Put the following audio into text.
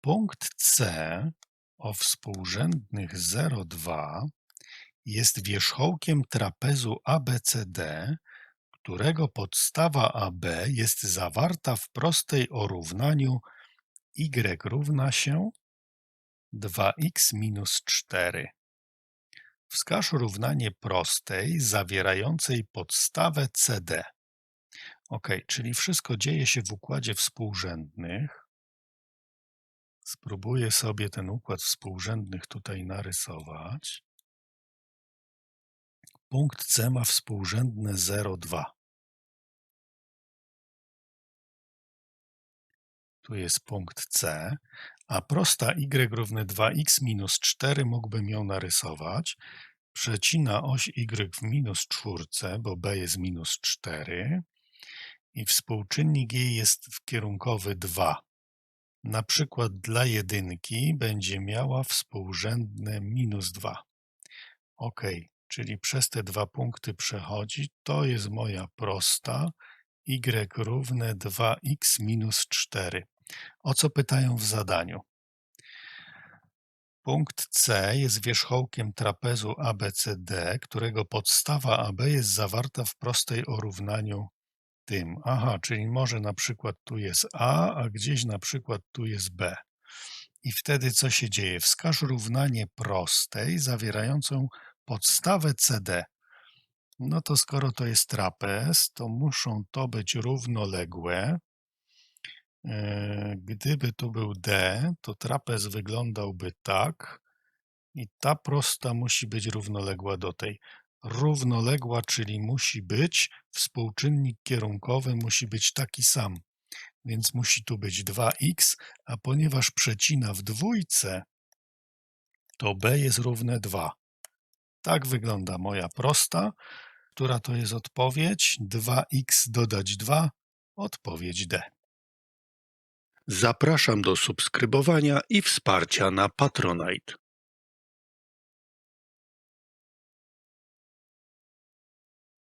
Punkt C o współrzędnych 0,2 jest wierzchołkiem trapezu ABCD, którego podstawa AB jest zawarta w prostej o równaniu y równa się 2x minus 4. Wskaż równanie prostej zawierającej podstawę CD. Ok, czyli wszystko dzieje się w układzie współrzędnych. Spróbuję sobie ten układ współrzędnych tutaj narysować. Punkt C ma współrzędne 0,2. Tu jest punkt C, a prosta y równy 2x minus 4 mógłbym ją narysować. Przecina oś y w minus czwórce, bo b jest minus 4 i współczynnik jej jest kierunkowy 2. Na przykład dla jedynki będzie miała współrzędne minus 2. Ok, czyli przez te dwa punkty przechodzi. To jest moja prosta y równe 2x minus 4. O co pytają w zadaniu? Punkt C jest wierzchołkiem trapezu ABCD, którego podstawa AB jest zawarta w prostej o równaniu tym. Aha, czyli może na przykład tu jest A, a gdzieś na przykład tu jest B. I wtedy co się dzieje? Wskaż równanie prostej zawierającą podstawę CD. No to skoro to jest trapez, to muszą to być równoległe. E, Gdyby tu był D, to trapez wyglądałby tak i ta prosta musi być równoległa do tej. Równoległa, czyli musi być, współczynnik kierunkowy musi być taki sam, więc musi tu być 2x, a ponieważ przecina w dwójce, to b jest równe 2. Tak wygląda moja prosta, która to jest odpowiedź. 2x dodać 2, odpowiedź D. Zapraszam do subskrybowania i wsparcia na Patronite.